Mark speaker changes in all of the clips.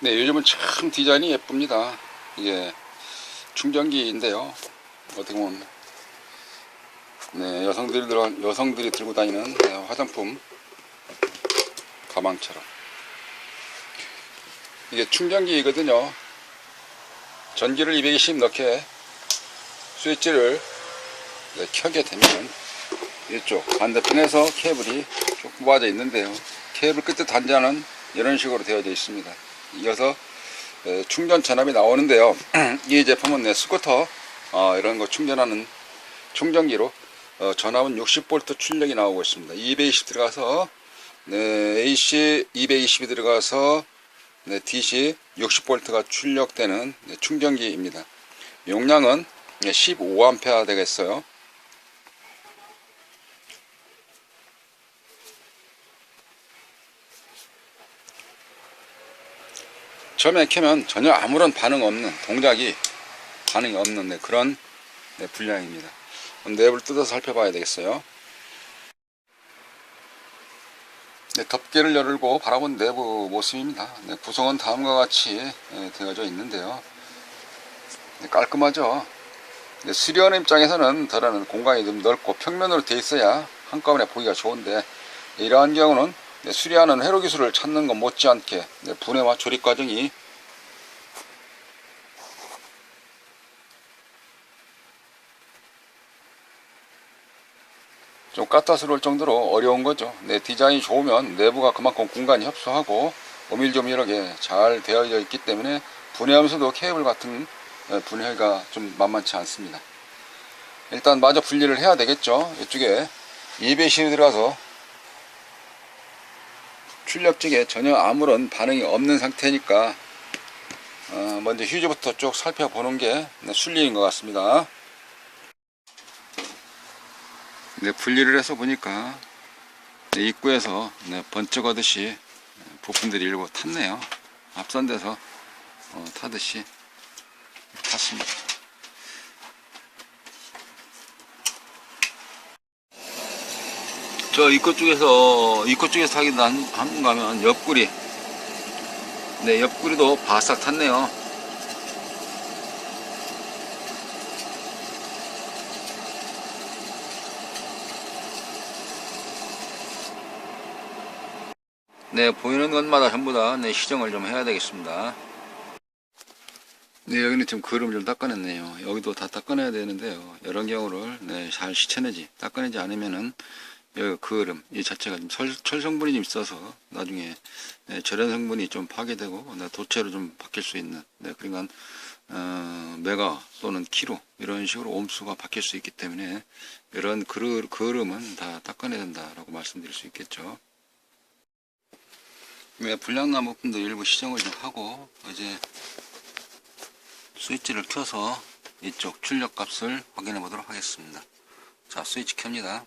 Speaker 1: 네, 요즘은 참 디자인이 예쁩니다. 이게 충전기인데요. 어떻게 보면 네, 여성들이 들어 여성들이 들고 다니는 네, 화장품 가방처럼 이게 충전기이거든요. 전기를 220 넣게 스위치를 네, 켜게 되면 이쪽 반대편에서 케이블이 쭉 모아져 있는데요. 케이블 끝에 단자는 이런 식으로 되어져 있습니다. 이어서 에, 충전 전압이 나오는데요. 이 제품은 네, 스쿠터 어, 이런 거 충전하는 충전기로 어, 전압은 60V 출력이 나오고 있습니다. 220 들어가서 네, AC 220이 들어가서 네, DC 60V가 출력되는 네, 충전기입니다. 용량은 네, 15A 되겠어요. 처음에 켜면 전혀 아무런 반응 없는 동작이 반응이 없는 네, 그런 네, 분량입니다. 내부를 뜯어서 살펴봐야 되겠어요. 네, 덮개를 열고 바라본 내부 모습입니다. 네, 구성은 다음과 같이 네, 되어져 있는데요. 네, 깔끔하죠. 네, 수리하는 입장에서는 더라는 공간이 좀 넓고 평면으로 되어 있어야 한꺼번에 보기가 좋은데 이러한 경우는 네, 수리하는 회로 기술을 찾는 것 못지않게 네, 분해와 조립 과정이 좀 까탈스러울 정도로 어려운 거죠. 네, 디자인이 좋으면 내부가 그만큼 공간이 협소하고 오밀조밀하게 잘 되어져 있기 때문에 분해하면서도 케이블 같은 네, 분해가 좀 만만치 않습니다. 일단 마저 분리를 해야 되겠죠. 이쪽에 2배실이 들어가서 출력 쪽에 전혀 아무런 반응이 없는 상태니까 어, 먼저 휴즈부터 쭉 살펴보는 게 네, 순리인 것 같습니다. 네, 분리를 해서 보니까 네, 입구에서 네, 번쩍하듯이 부품들이 일부 탔네요. 앞선돼서 어, 타듯이 탔습니다. 저 입구 쪽에서 입구 쪽에서 타기 한번 가면 옆구리. 네 옆구리도 바싹 탔네요. 네 보이는 것마다 전부 다 네, 시정을 좀 해야 되겠습니다. 네 여기는 지금 그름 좀 닦아냈네요. 여기도 다 닦아내야 되는데요. 이런 경우를 네, 잘 시쳐내지. 닦아내지 않으면은 여기 그름 이 자체가 좀 철, 철 성분이 좀 있어서 나중에 네, 절연 성분이 좀 파괴되고 네, 도체로 좀 바뀔 수 있는 네, 그러니까 어, 메가 또는 키로 이런 식으로 옴수가 바뀔 수 있기 때문에 이런 그르, 그름은 다 닦아내야 된다라고 말씀드릴 수 있겠죠. 네, 불량나무 부품도 일부 시정을 좀 하고 이제 스위치를 켜서 이쪽 출력 값을 확인해 보도록 하겠습니다. 자, 스위치 켭니다.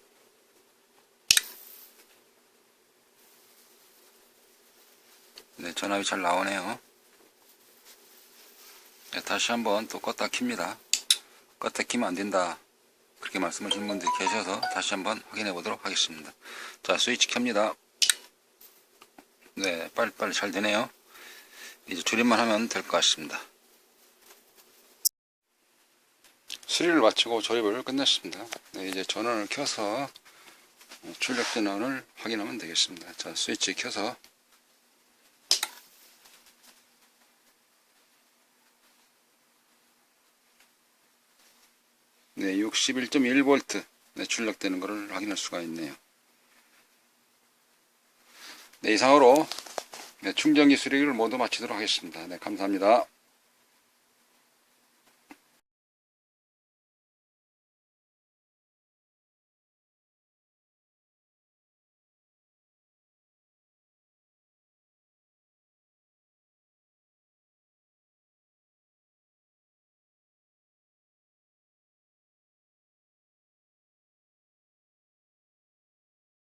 Speaker 1: 네, 전압이 잘 나오네요. 네, 다시 한번 또 껐다 킵니다. 껐다 키면 안 된다. 그렇게 말씀하시는 분들이 계셔서 다시 한번 확인해 보도록 하겠습니다. 자, 스위치 켭니다. 네, 빨리빨리 잘 되네요. 이제 조립만 하면 될 것 같습니다. 수리를 마치고 조립을 끝냈습니다. 네, 이제 전원을 켜서 출력 전원을 확인하면 되겠습니다. 자, 스위치 켜서 네, 61.1V 네, 출력되는 것을 확인할 수가 있네요. 네, 이상으로 네, 충전기 수리를 모두 마치도록 하겠습니다. 네, 감사합니다.